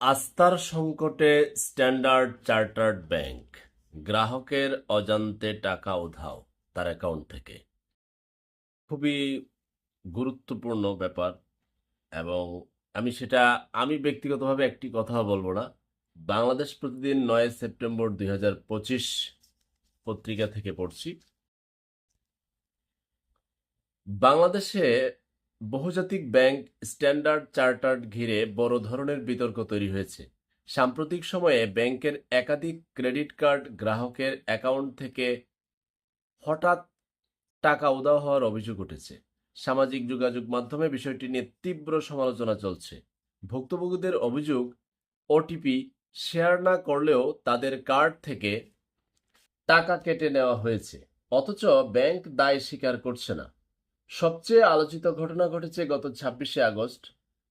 আস্থার সংকটে standard chartered bank, গ্রাহকের অজান্তে টাকা উধাও তার অ্যাকাউন্ট থেকে। খুবই গুরুত্বপূর্ণ ব্যাপার এবং আমি সেটা, আমি ব্যক্তিগতভাবে একটি কথা বলব না। বাংলাদেশ প্রতিদিন নয় সেপ্টেম্বর দুই হাজার পঁচিশ পত্রিকা থেকে পড়ছি। বাংলাদেশে বহুজাতিক ব্যাংক স্ট্যান্ডার্ড চার্টার্ড ঘিরে বড় ধরনের বিতর্ক তৈরি হয়েছে। সাম্প্রতিক সময়ে ব্যাংকের একাধিক ক্রেডিট কার্ড গ্রাহকের অ্যাকাউন্ট থেকে হঠাৎ টাকা উধাও হওয়ার অভিযোগ উঠেছে। সামাজিক যোগাযোগ মাধ্যমে বিষয়টি নিয়ে তীব্র সমালোচনা চলছে। ভুক্তভোগীদের অভিযোগ, ওটিপি শেয়ার না করলেও তাদের কার্ড থেকে টাকা কেটে নেওয়া হয়েছে। অথচ ব্যাংক দায় স্বীকার করছে না। সবচেয়ে আলোচিত ঘটনা ঘটেছে গত ছাব্বিশে আগস্ট।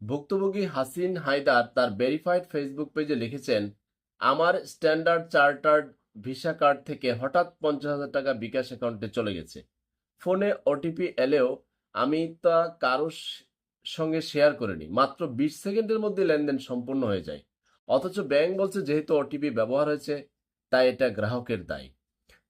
ভুক্তভোগী হাসিন হায়দার তার ভেরিফাইড ফেসবুক পেজে লিখেছেন, আমার স্ট্যান্ডার্ড চার্টার্ড ভিসা কার্ড থেকে হঠাৎ পঞ্চাশ হাজার টাকা বিকাশ অ্যাকাউন্টে চলে গেছে। ফোনে ওটিপি এলেও আমি তা কারও সঙ্গে শেয়ার করিনি। মাত্র বিশ সেকেন্ডের মধ্যে লেনদেন সম্পূর্ণ হয়ে যায়। অথচ ব্যাংক বলছে যেহেতু ওটিপি ব্যবহার হয়েছে, তাই এটা গ্রাহকের দায়।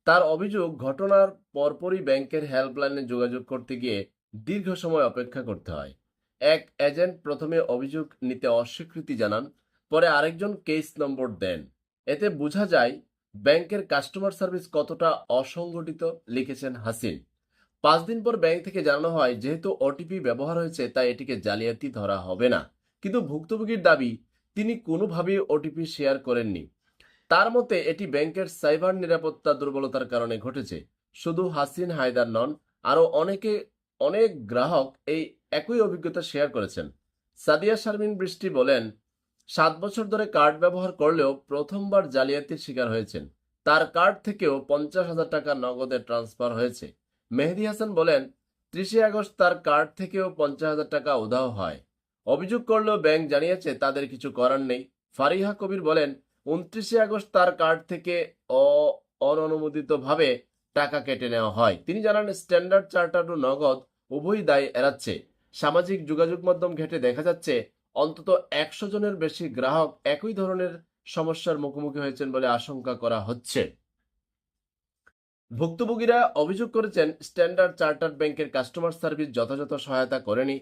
তার অভিযোগ, ঘটনার পরপরই ব্যাংকের হেল্পলাইনে যোগাযোগ করতে গিয়ে দীর্ঘ সময় অপেক্ষা করতে হয়। এক এজেন্ট প্রথমে অভিযোগ নিতে অস্বীকৃতি জানান, পরে আরেকজন কেস নম্বর দেন। এতে বোঝা যায়, ব্যাংকের কাস্টমার সার্ভিস কতটা অসংগঠিত, লিখেছেন হাসিন। পাঁচ দিন পর ব্যাংক থেকে জানানো হয়, যেহেতু ওটিপি ব্যবহার হয়েছে, তাই এটিকে জালিয়াতি ধরা হবে না। কিন্তু ভুক্তভোগীর দাবি, তিনি কোনোভাবেই ওটিপি শেয়ার করেননি। তার মতে, এটি ব্যাংকের সাইবার নিরাপত্তা দুর্বলতার কারণে ঘটেছে। শুধু হাসিন হায়দার নন, আরও অনেকে, অনেক গ্রাহক এই একই অভিজ্ঞতা শেয়ার করেছেন। সাদিয়া শারমিন বৃষ্টি বলেন, সাত বছর ধরে কার্ড ব্যবহার করলেও প্রথমবার জালিয়াতির শিকার হয়েছেন। তার কার্ড থেকেও পঞ্চাশ হাজার টাকা নগদে ট্রান্সফার হয়েছে। মেহেদি হাসান বলেন, ত্রিশে আগস্ট তার কার্ড থেকেও পঞ্চাশ হাজার টাকা উধাও হয়। অভিযোগ করলেও ব্যাংক জানিয়েছে, তাদের কিছু করার নেই। ফারিহা কবির বলেন উনত্রিশে আগস্ট তার কার্ড থেকে অননুমোদিতভাবে টাকা কেটে নেওয়া হয়। তিনি জানান, স্ট্যান্ডার্ড চার্টার্ড ও নগদ উভয়ই দায় এড়াচ্ছে। সামাজিক যোগাযোগ মাধ্যম ঘেটে দেখা যাচ্ছে, অন্তত একশো জনের বেশি গ্রাহক একই ধরনের সমস্যার মুখোমুখি হয়েছেন বলে আশঙ্কা করা হচ্ছে। ভুক্তভোগীরা অভিযোগ করেছেন, স্ট্যান্ডার্ড চার্টার্ড ব্যাংকের কাস্টমার সার্ভিস যথাযথ সহায়তা করেনি।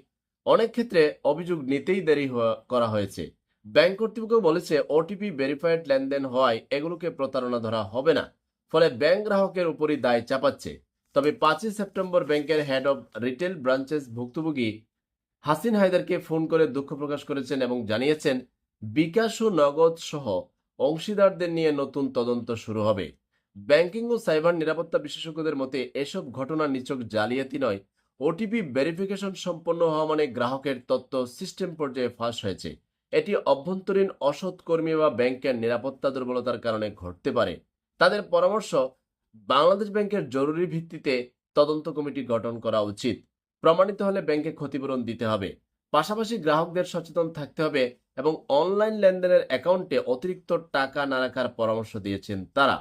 অনেক ক্ষেত্রে অভিযোগ নিতেই দেরি করা হয়েছে। ব্যাংক কর্তৃপক্ষ বলেছে ওটিপি ভেরিফাইড লেনদেন হওয়ায় এগুলোকে প্রতারণা ধরা হবে না। ফলে ব্যাংক গ্রাহকের উপরই দায় চাপাচ্ছে। তবে পাঁচই সেপ্টেম্বর ব্যাংকের হেড অব রিটেল ব্রাঞ্চেস ভুক্তভোগী হাসিন হায়দারকে ফোন করে দুঃখ প্রকাশ করেছেন এবং জানিয়েছেন, বিকাশ ও নগদ সহ অংশীদারদের নিয়ে নতুন তদন্ত শুরু হবে। ব্যাংকিং ও সাইবার নিরাপত্তা বিশেষজ্ঞদের মতে, এসব ঘটনা নিচক জালিয়াতি নয়। ওটিপি ভেরিফিকেশন সম্পন্ন হওয়া মানে গ্রাহকের তথ্য সিস্টেম পর্যায়ে ফাঁস হয়েছে। এটি অভ্যন্তরীণ অসৎ কর্মী বা ব্যাংকের নিরাপত্তা দুর্বলতার কারণে ঘটতে পারে। তাদের পরামর্শ, বাংলাদেশ ব্যাংকের জরুরি ভিত্তিতে তদন্ত কমিটি গঠন করা উচিত। প্রমাণিত হলে ব্যাংকে ক্ষতিপূরণ দিতে হবে। পাশাপাশি গ্রাহকদের সচেতন থাকতে হবে এবং অনলাইন লেনদেনের অ্যাকাউন্টে অতিরিক্ত টাকা না রাখার পরামর্শ দিয়েছেন তারা।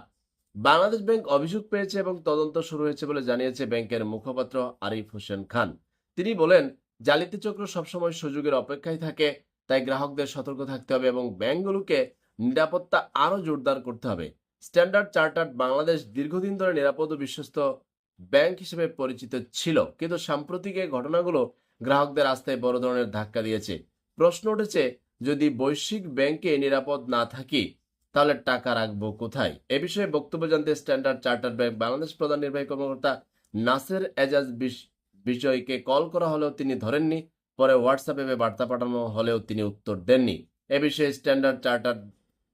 বাংলাদেশ ব্যাংক অভিযোগ পেয়েছে এবং তদন্ত শুরু হয়েছে বলে জানিয়েছে ব্যাংকের মুখপাত্র আরিফ হোসেন খান। তিনি বলেন জালিয়াতি চক্র সবসময় সুযোগের অপেক্ষায় থাকে তাই গ্রাহকদের সতর্ক থাকতে হবে এবং ব্যাংকগুলোকে নিরাপত্তা আরও জোরদার করতে হবে। স্ট্যান্ডার্ড চার্টার্ড বাংলাদেশ দীর্ঘদিন ধরে নিরাপদ ও বিশ্বস্ত ব্যাংক হিসেবে পরিচিত ছিল, কিন্তু সাম্প্রতিক এই ঘটনাগুলো গ্রাহকদের আস্থায় বড় ধরনের ধাক্কা দিয়েছে। প্রশ্ন উঠেছে, যদি বৈশ্বিক ব্যাংকে নিরাপদ না থাকি, তাহলে টাকা রাখব কোথায়? এ বিষয়ে বক্তব্য জানতে স্ট্যান্ডার্ড চার্টার্ড ব্যাংক বাংলাদেশ প্রধান নির্বাহী কর্মকর্তা নাসের এজাজ বিষয়কে কল করা হলেও তিনি ধরেননি। পরে হোয়াটসঅ্যাপে বার্তা পাঠানো হলেও তিনি উত্তর দেননি। এ বিষয়ে standard charter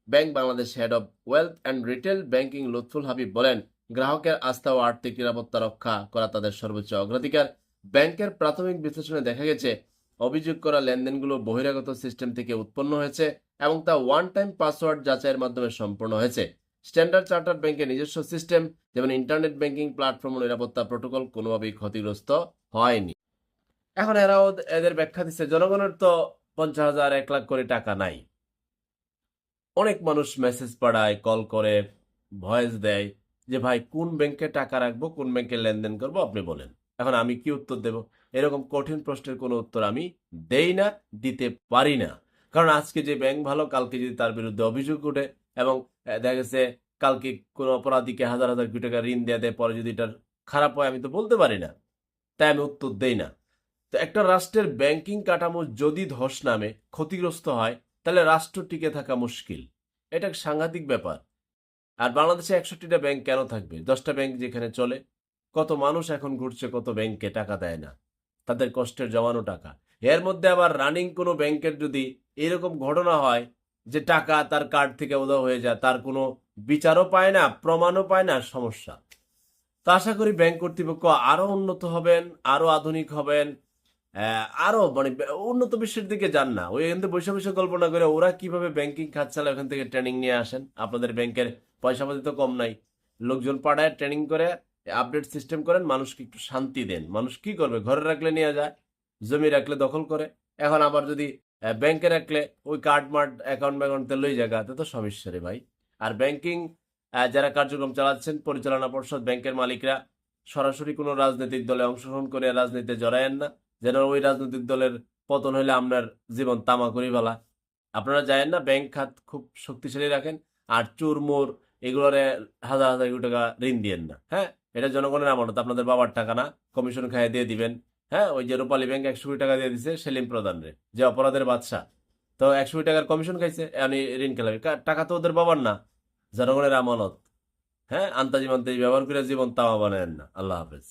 bank Bangladesh head of wealth and retail banking Lutful Habib বলেন, গ্রাহকের আস্থা ও আর্থিক নিরাপত্তা রক্ষা করা তাদের সর্বোচ্চ অগ্রাধিকার। ব্যাংকের প্রাথমিক বিশ্লেষণে দেখা গেছে, অভিযোগ করা লেনদেনগুলো বহিরাগত সিস্টেম থেকে উৎপন্ন হয়েছে এবং তা ওয়ান টাইম পাসওয়ার্ড যাচাইয়ের মাধ্যমে সম্পন্ন হয়েছে। স্ট্যান্ডার্ড চার্টার্ড ব্যাংকের নিজস্ব সিস্টেম, যেমন ইন্টারনেট ব্যাংকিং প্ল্যাটফর্ম নিরাপত্তা প্রোটোকল কোনোভাবেই ক্ষতিগ্রস্ত হয়নি। এখন এরাও এদের ব্যাখ্যা দিচ্ছে জনগণের তো পঞ্চাশ হাজার এক লাখ করে টাকা নাই। অনেক মানুষ মেসেজ পাঠায় কল করে ভয়েস দেয় যে, ভাই, কোন ব্যাংকে টাকা রাখব, কোন ব্যাংকে লেনদেন করব, আপনি বলেন। এখন আমি কি উত্তর দেব? এরকম কঠিন প্রশ্নের কোনো উত্তর আমি দেই না, দিতে পারি না। কারণ আজকে যে ব্যাংক ভালো, কালকে যদি তার বিরুদ্ধে অভিযোগ ওঠে এবং দেখা গেছে কালকে কোনো অপরাধীকে হাজার হাজার কোটি টাকা ঋণ দেওয়া দেয়, পরে যদি এটার খারাপ হয়, আমি তো বলতে পারি না। তাই আমি উত্তর দেই না। তো একটা রাষ্ট্রের ব্যাংকিং কাঠামো যদি ধস নামে, ক্ষতিগ্রস্ত হয়, তাহলে রাষ্ট্র টিকে থাকা মুশকিল। এটা সাংঘাতিক ব্যাপার। আর বাংলাদেশে একষট্টিটা ব্যাংক কেন থাকবে? দশটা ব্যাংক যেখানে চলে, কত মানুষ এখন ঘুরছে, কত ব্যাংকে টাকা দেয় না। তাদের কষ্টের জমানো টাকা। এর মধ্যে আবার রানিং কোনো ব্যাংকের যদি এরকম ঘটনা হয় যে টাকা তার কার্ড থেকে উধাও হয়ে যায়, তার কোনো বিচারও পায় না, প্রমাণও পায় না, সমস্যা। তা আশা করি ব্যাংক কর্তৃপক্ষ আরও উন্নত হবেন, আরও আধুনিক হবেন আরও মানে উন্নত বিশ্বের দিকে যান না। ওই এখান থেকে বসে বসে কল্পনা করে ওরা কীভাবে ব্যাংকিং খাত চালায় ওখান থেকে ট্রেনিং নিয়ে আসেন। আপনাদের ব্যাংকের পয়সা পাতি তো কম নাই। লোকজন পাঠায় ট্রেনিং করে আপডেট সিস্টেম করেন, মানুষকে একটু শান্তি দেন। মানুষ কি করবে? ঘরে রাখলে নিয়ে যায়, জমি রাখলে দখল করে। এখন আবার যদি ব্যাংকে রাখলে ওই কার্ড মার্ট অ্যাকাউন্ট ব্যাকাউন্টে লই জায়গা তো সমস্যা রে ভাই। আর ব্যাংকিং যারা কার্যক্রম চালাচ্ছেন, পরিচালনা পর্ষদ ব্যাংকের মালিকরা সরাসরি কোনো রাজনৈতিক দলে অংশগ্রহণ করে রাজনীতিতে জড়ায়েন না। যেন ওই রাজনৈতিক দলের পতন হলে আপনার জীবন তামা করি বলা। আপনারা জানেন না, ব্যাংক খাত খুব শক্তিশালী রাখেন, আর চোর মোর হাজার হাজার কোটি টাকা ঋণ দিয়েন না হ্যাঁ? এটা জনগণের আমানত, আপনাদের বাবার টাকা না, কমিশন খাইয়ে দিয়ে দিবেন হ্যাঁ? ওই যে রূপালী ব্যাংক একশো কোটি টাকা দিয়ে দিছে সেলিম প্রধানরে, যে অপরাধের বাদশা। তো একশো কোটি টাকার কমিশন খাইছে, আমি ঋণ খেলাবি। টাকা তো ওদের বাবার না, জনগণের আমানত হ্যাঁ? আন্তাজি মান্তাজি ব্যবহার করে জীবন তামা বানায়েন না। আল্লাহ হাফেজ।